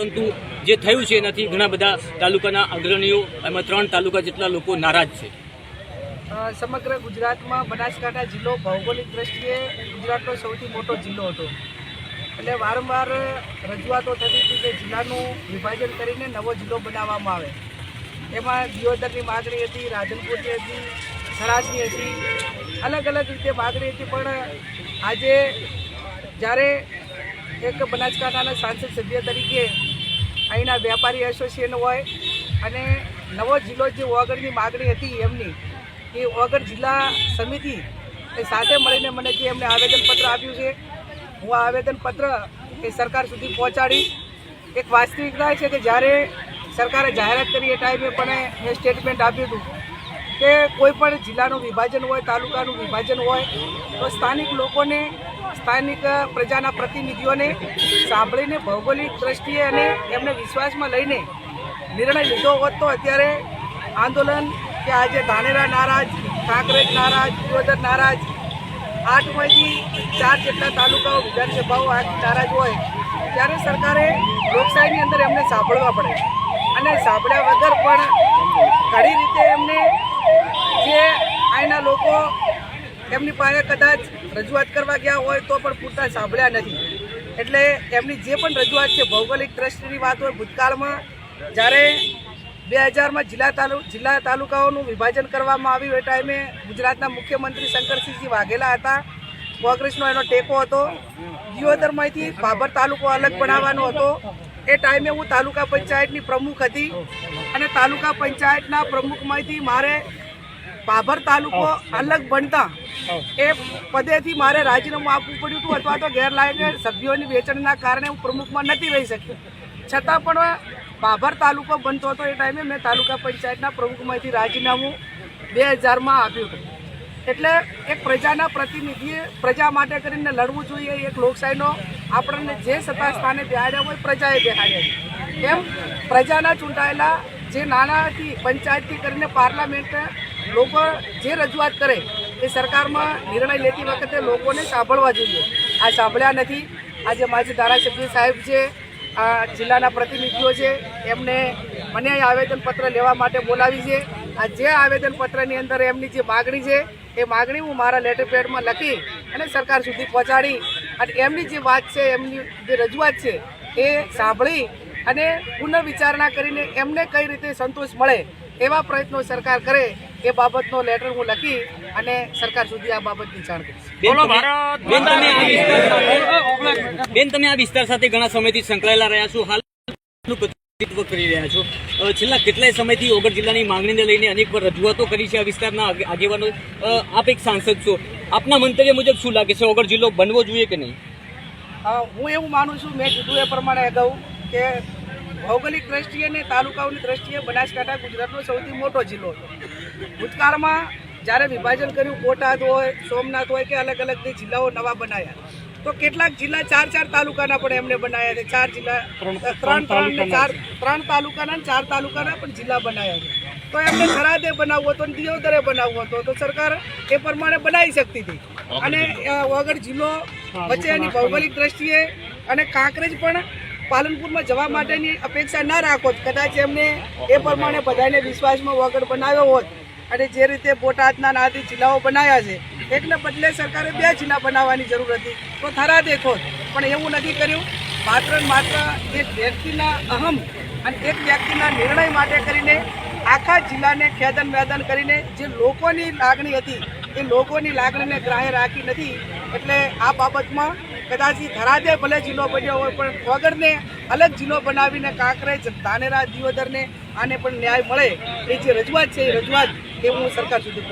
પરંતુ જે થયું છે એનાથી ઘણા બધા તાલુકાના અગ્રણીઓ એમાં ત્રણ તાલુકા જેટલા લોકો નારાજ છે. સમગ્ર ગુજરાતમાં બનાસકાંઠા જિલ્લો ભૌગોલિક દ્રષ્ટિએ ગુજરાતનો સૌથી મોટો જિલ્લો હતો. એટલે વારંવાર રજૂઆતો થતી હતી કે જિલ્લાનું વિભાજન કરીને નવો જિલ્લો બનાવવામાં આવે. એમાં દિયોદરની માગણી હતી, રાધનપુરની હતી, થરાદની હતી, અલગ અલગ રીતે માગણી હતી, પણ આજે જ્યારે એક બનાસકાંઠાના સાંસદ સભ્ય તરીકે અહીંના વેપારી એસોસિએશન હોય અને નવો જિલ્લો જે ઓગળની માગણી હતી એમની, એ ઓગળ જિલ્લા સમિતિ એ સાથે મળીને મને જે એમને આવેદનપત્ર આપ્યું છે, હું આ આવેદનપત્ર એ સરકાર સુધી પહોંચાડી એક વાસ્તવિકતા છે કે જ્યારે સરકારે જાહેરાત કરી એ ટાઈમે પણ મેં સ્ટેટમેન્ટ આપ્યું હતું કે કોઈ પણ જિલ્લાનું વિભાજન હોય, તાલુકાનું વિભાજન હોય, તો સ્થાનિક લોકોને સ્થાનિક પ્રજાના પ્રતિનિધિઓને સાંભળીને ભૌગોલિક દ્રષ્ટિએ અને એમને વિશ્વાસમાં લઈને નિર્ણય લીધો હોત તો અત્યારે આંદોલન કે આજે ધાનેરા નારાજ, કાંકરેજ નારાજ દિયોદર નારાજ આઠમાંથી ચાર જેટલા તાલુકાઓ વિધાનસભાઓ આ નારાજ હોય, ત્યારે સરકારે લોકશાહીની અંદર એમને સાંભળવા પડે. અને સાંભળ્યા વગર પણ ઘણી રીતે એમને જે અહીંના લોકો એમની પાસે કદાચ રજૂઆત કરવા ગયા હોય તો પણ પૂરતા સાંભળ્યા નથી. એટલે એમની જે પણ રજૂઆત છે ભૌગોલિક દ્રષ્ટિની વાત હોય, ભૂતકાળમાં જ્યારે બે હજારમાં જિલ્લા તાલુ, જિલ્લા તાલુકાઓનું વિભાજન કરવામાં આવ્યું, એ ટાઈમે ગુજરાતના મુખ્યમંત્રી શંકરસિંહજી વાઘેલા હતા. કોંગ્રેસનો એનો ટેકો હતો. દિયોદરમાંથી બાબર તાલુકો અલગ બનાવવાનો હતો. એ ટાઈમે હું તાલુકા પંચાયતની પ્રમુખ હતી અને તાલુકા પંચાયતના પ્રમુખમાંથી મારે બાબર તાલુકો અલગ બનતા એ પદેથી મારે રાજીનામું આપવું પડ્યું હતું અથવા તો ગેરલાયક સભ્યોની વેચણના કારણે હું પ્રમુખમાં નથી રહી શકી છતાં પણ બાભર તાલુકો બનતો હતો એ ટાઈમે મેં તાલુકા પંચાયતના પ્રમુખમાંથી રાજીનામું બે હજારમાં આપ્યું હતું. એટલે એક પ્રજાના પ્રતિનિધિએ પ્રજા માટે કરીને લડવું જોઈએ એક લોકશાહીનો આપણને જે સત્તા સ્થાને બેહાડ્યા હોય પ્રજાએ બેહાડ્યા એમ પ્રજાના ચૂંટાયેલા જે નાનાથી પંચાયતથી કરીને પાર્લામેન્ટ લોકો જે રજૂઆત કરે એ સરકારમાં નિર્ણય લેતી વખતે લોકોને સાંભળવા જોઈએ. આ સાંભળ્યા નથી. આજે માજી ધારાસભ્ય સાહેબ છે, આ જિલ્લાના પ્રતિનિધિઓ છે, એમને મને આવેદનપત્ર લેવા માટે બોલાવી છે. આ જે આવેદનપત્રની અંદર એમની જે માગણી છે, એ માગણી હું મારા લેટર પેડમાં લખી અને સરકાર સુધી પહોંચાડી અને એમની જે વાત છે, એમની જે રજૂઆત છે, એ સાંભળી અને પુનર્વિચારણા કરીને એમને કઈ રીતે સંતોષ મળે એવા પ્રયત્નો સરકાર કરે એ બાબતનો લેટર હું લખી અને સરકાર સુધી આ બાબતની જાણ કરીશ. બેન તમે- આ વિસ્તાર બેન તમે આ વિસ્તાર સાથે ઘણા સમયથી સંકળાયેલા રહ્યા છો. હાલનું પ્રતિનિધિત્વ કરી રહ્યા છો. છેલ્લા કેટલાય સમયથી ઓગળ જિલ્લાની માંગણીને લઈને અનેક વાર રજૂઆતો કરી છે આ વિસ્તારના આગેવાનો. આપ એક સાંસદ છો. આપના મંતવ્ય મુજબ શું લાગે છે? ઓગળ જિલ્લો બનવો જોઈએ કે નહીં? હું એવું માનું છું મેં કીધું એ પ્રમાણે અગાઉ કે ભૌગોલિક દ્રષ્ટિએ અને તાલુકાઓની દ્રષ્ટિએ બનાસકાંઠા ગુજરાતનો સૌથી મોટો જિલ્લો હતો. ભૂતકાળમાં જ્યારે વિભાજન કર્યું બોટાદ હોય સોમનાથ હોય કે અલગ અલગ જે જિલ્લાઓ નવા બનાવ્યા તો કેટલાક જિલ્લા ચાર ચાર તાલુકાના પણ એમને બનાવ્યા છે. ચાર જિલ્લા ત્રણ ત્રણ ને ચાર ત્રણ તાલુકાના ને ચાર તાલુકાના પણ જિલ્લા બનાવ્યા છે. તો એમને ખરાદે બનાવવો હતો ને દિયોદરે બનાવવો હતો તો સરકાર એ પ્રમાણે બનાવી શકતી હતી. અને વગર જિલ્લો વચ્ચે એની ભૌગોલિક દ્રષ્ટિએ અને કાંકરેજ પણ પાલનપુરમાં જવા માટેની અપેક્ષા ના રાખો કદાચ એમને એ પ્રમાણે બધાને વિશ્વાસમાં વગર બનાવ્યો હોત અને જે રીતે બોટાદના નાથી જિલ્લાઓ બનાવ્યા છે એકને બદલે સરકારે બે જિલ્લા બનાવવાની જરૂર હતી. તો થરા દેખો પણ એવું નથી કર્યું. માત્ર માત્ર એક વ્યક્તિના અહમ અને એક વ્યક્તિના નિર્ણય માટે કરીને આખા જિલ્લાને ખેદન મેદન કરીને જે લોકોની લાગણી હતી, એ લોકોની લાગણીને ગ્રાહ્ય રાખી નથી. એટલે આ બાબતમાં કદાચ એ થરાદે ભલે જિલ્લો બન્યો હોય, પણ વગરને અલગ જિલ્લો બનાવીને કાંકરેજ ધાનેરા દિયોદરને આને પણ ન્યાય મળે એ જે રજૂઆત છે, એ રજૂઆત એ હું સરકાર સુધી.